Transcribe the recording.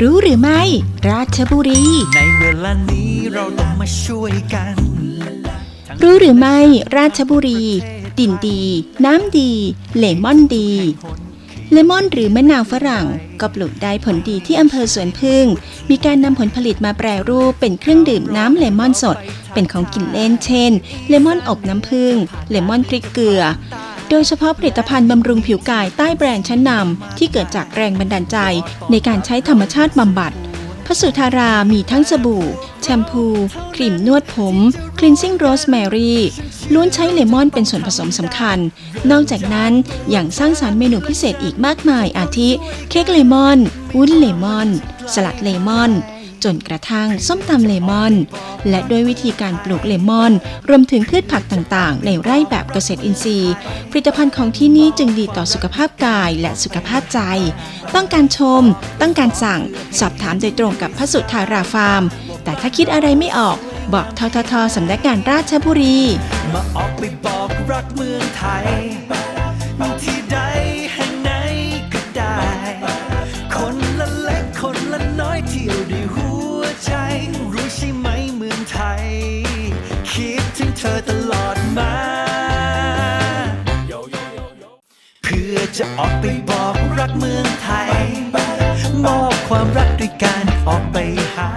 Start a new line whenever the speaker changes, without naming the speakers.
รู้หรือไม่ ราชบุรี
ในเวลานี้เราต้องมาช่วยกัน
รู้หรือไม่ ราชบุรี ดินดี น้ำดี เลมอนดี เลมอนหรือมะนาวฝรั่ง ก็ปลูกได้ผลดีที่อำเภอสวนพึ่ง มีการนำผลผลิตมาแปรรูปเป็นเครื่องดื่มน้ำเลมอนสด เป็นของกินเล่นเช่น เลมอนอบน้ำผึ้งเลมอนพริกเกลือโดยเฉพาะผลิตภัณฑ์บำรุงผิวกายใต้แบรนด์ชั้นนำที่เกิดจากแรงบันดาลใจ ในการใช้ธรรมชาติบำบัดพระสุธารามีทั้งสบู่ แชมพู ครีมนวดผม cleansing rosemary ล้วนใช้เลมอนเป็นส่วนผสมสำคัญ นอกจากนั้นยังสร้างสารรค์เมนูพิเศษอีกมากมายอาทิ เค้กเลมอน วุ้นเลมอน สลัดเลมอน จนกระทั่งส้มตำเลมอน และด้วยวิธีการปลูกเลมอน รวมถึงพืชผักต่างๆ ในไร่แบบเกษตรอินทรีย์ ผลิตภัณฑ์ของที่นี่จึงดีต่อสุขภาพกายและสุขภาพใจ ต้องการชม ต้องการสั่ง สอบถามโดยตรงกับพระสุธาราฟาร์ม แต่ถ้าคิดอะไรไม่ออก บอกทททสำนักงานราชบุรี
มาออกไปบอกรักเมืองไทยที่ใดแห่งไหนก็ได้ คนละเล็กคนละน้อยเที่ยวด้วยหัว ใจ รู้ใช่ไหมเมืองไทย คิดถึงเธอตลอดมา เพื่อจะออกไปบอกรักเมืองไทย มอบความรักด้วยการออกไปหา